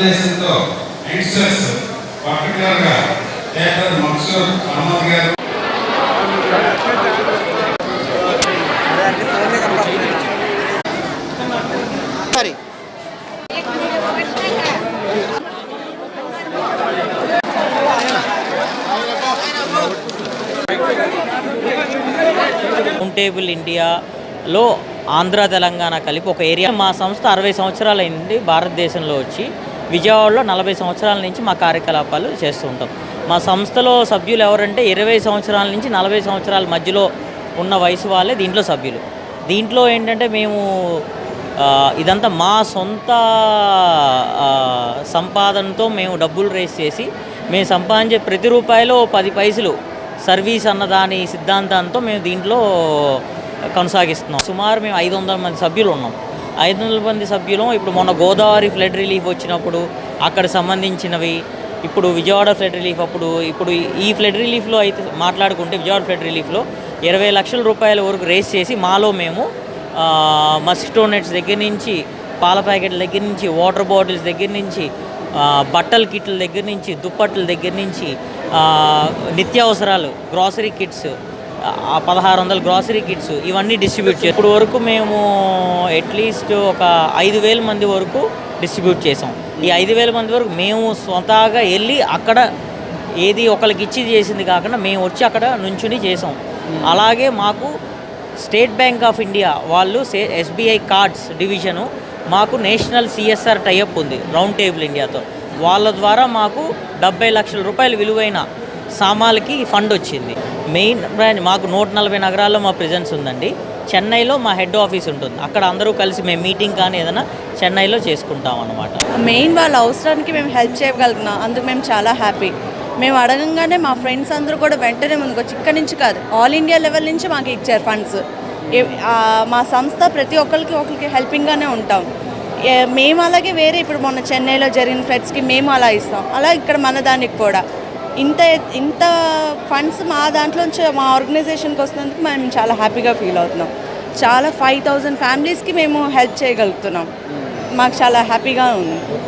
సదుద్దేశంతో యంగ్స్టర్స్ పర్టికులర్గా మక్సూర్ అహ్మద్ గారు సరే. రౌండ్ టేబుల్ ఇండియాలో ఆంధ్ర తెలంగాణ కలిపి ఒక ఏరియా మా సంస్థ అరవై సంవత్సరాలు అయింది భారతదేశంలో వచ్చి. విజయవాడలో నలభై సంవత్సరాల నుంచి మా కార్యకలాపాలు చేస్తూ ఉంటాం. మా సంస్థలో సభ్యులు ఎవరంటే ఇరవై సంవత్సరాల నుంచి నలభై సంవత్సరాల మధ్యలో ఉన్న వయసు వాళ్ళే దీంట్లో సభ్యులు. దీంట్లో ఏంటంటే మేము ఇదంతా మా సొంత సంపాదనతో మేము డబ్బులు రేస్ చేసి మేము సంపాదించే ప్రతి రూపాయలో పది పైసలు సర్వీస్ అన్న దాని సిద్ధాంతంతో మేము దీంట్లో కొనసాగిస్తున్నాం. సుమారు మేము ఐదు వందల మంది సభ్యులు ఉన్నాం. ఐదు వందల మంది సభ్యులు. ఇప్పుడు మొన్న గోదావరి ఫ్లడ్ రిలీఫ్ వచ్చినప్పుడు అక్కడ సంబంధించినవి ఇప్పుడు విజయవాడ ఫ్లడ్ రిలీఫ్ అప్పుడు ఇప్పుడు ఈ ఫ్లడ్ రిలీఫ్లో అయితే మాట్లాడుకుంటే విజయవాడ ఫ్లడ్ రిలీఫ్లో ఇరవై లక్షల రూపాయల వరకు రేస్ చేసి మాలో మేము మస్కిటో నెట్స్ దగ్గర నుంచి పాల ప్యాకెట్ల దగ్గర నుంచి వాటర్ బాటిల్స్ దగ్గర నుంచి బట్టల కిట్ల దగ్గర నుంచి దుప్పట్ల దగ్గర నుంచి నిత్యావసరాలు గ్రాసరీ కిట్స్ పదహారు వందల గ్రాసరీ కిట్స్ ఇవన్నీ డిస్ట్రిబ్యూట్ చేస్తాం ఇప్పుడు వరకు మేము అట్లీస్ట్ ఒక ఐదు వేల మంది వరకు డిస్ట్రిబ్యూట్ చేసాం ఈ ఐదు వేల మంది వరకు మేము స్వతహాగా వెళ్ళి అక్కడ ఏది ఒకరికి ఇచ్చి చేసింది కాకుండా మేము వచ్చి అక్కడ నుంచుని చేసాం అలాగే మాకు స్టేట్ బ్యాంక్ ఆఫ్ ఇండియా వాళ్ళు సే ఎస్బీఐ కార్డ్స్ డివిజను మాకు నేషనల్ సిఎస్ఆర్ టైఅప్ ఉంది రౌండ్ టేబుల్ ఇండియాతో. వాళ్ళ ద్వారా మాకు డెబ్బై లక్షల రూపాయల విలువైన సామాన్లకి ఫండ్ వచ్చింది. మెయిన్ బ్రాంచ్ మాకు నూట నలభై నగరాల్లో మా ప్రెజెన్స్ ఉందండి. చెన్నైలో మా హెడ్ ఆఫీస్ ఉంటుంది. అక్కడ అందరూ కలిసి మేము మీటింగ్ కానీ ఏదైనా చెన్నైలో చేసుకుంటాం అనమాట మెయిన్ వాళ్ళ అవసరానికి మేము హెల్ప్ చేయగలుగుతున్నాం. అందుకు మేము చాలా హ్యాపీ మేము అడగంగానే మా ఫ్రెండ్స్ అందరూ కూడా వెంటనే ముందుకొచ్చి ఇక్కడి నుంచి కాదు ఆల్ ఇండియా లెవెల్ నుంచి మాకు ఇచ్చారు ఫండ్స్ మా సంస్థ ప్రతి ఒక్కరికి ఒకరికి హెల్పింగ్గానే ఉంటాం. మేము అలాగే వేరే ఇప్పుడు మొన్న చెన్నైలో జరిగిన ఫ్రెండ్స్కి మేము అలా ఇస్తాం. అలా ఇక్కడ మన దానికి కూడా. ఇంత ఇంత ఫండ్స్ మా దాంట్లో నుంచి మా ఆర్గనైజేషన్కి వస్తున్నందుకు మేము చాలా హ్యాపీగా ఫీల్ అవుతున్నాం. చాలా ఫైవ్ థౌజండ్ ఫ్యామిలీస్కి మేము హెల్ప్ చేయగలుగుతున్నాం. మాకు చాలా హ్యాపీగా ఉంది.